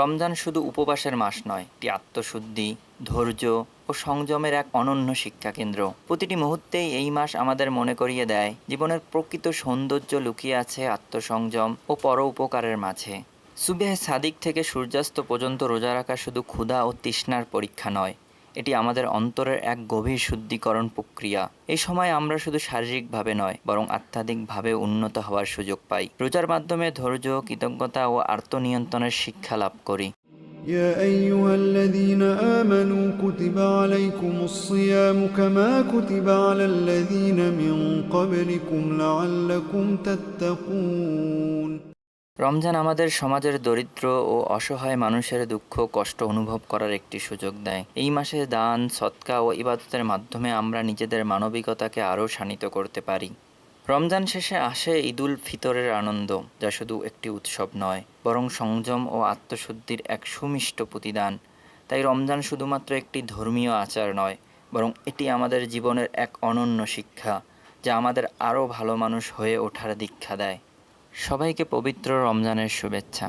রমজান শুধু উপবাসের মাস নয়, এটি আত্মশুদ্ধি, ধৈর্য ও সংযমের এক অনন্য শিক্ষা কেন্দ্র। প্রতিটি মুহূর্তেই এই মাস আমাদের মনে করিয়ে দেয় জীবনের প্রকৃত সৌন্দর্য লুকিয়ে আছে আত্মসংযম ও পর উপকারের মাঝে। সুবেহ সাদিক থেকে সূর্যাস্ত পর্যন্ত রোজা রাখা শুধু ক্ষুধা ও তৃষ্ণার পরীক্ষা নয় এটি আমাদের অন্তরের এক গভীর শুদ্ধিকরণ প্রক্রিয়া এই সময় আমরা শুধু শারীরিকভাবে নয় বরং আধ্যাত্মিকভাবে উন্নত হওয়ার সুযোগ পাই রোজার মাধ্যমে ধৈর্য কৃতজ্ঞতা ও আত্মনিয়ন্ত্রণের শিক্ষা লাভ করি يا أيها الذين آمنوا كتب عليكم الصيام كما كتب على الذين من قبلكم لعلكم تتقون রমজান আমাদের সমাজের দরিদ্র ও অসহায় মানুষের দুঃখ, কষ্ট অনুভব করার একটি সুযোগ দেয়। এই মাসে দান, সৎকা ও ইবাদতের মাধ্যমে আমরা নিজেদের মানবিকতাকে আরও শানিত করতে পারি। রমজান শেষে আসে ঈদুল ফিতরের আনন্দ, যা শুধু একটি উৎসব নয়, বরং সংযম ও আত্মশুদ্ধির এক সুমিষ্ট প্রতিদান। তাই রমজান শুধুমাত্র একটি ধর্মীয় আচার নয়, বরং এটি আমাদের জীবনের এক অনন্য শিক্ষা, যা আমাদের আরও ভালো মানুষ হয়ে ওঠার দীক্ষা দেয়। সবাইকে পবিত্র রমজানের শুভেচ্ছা।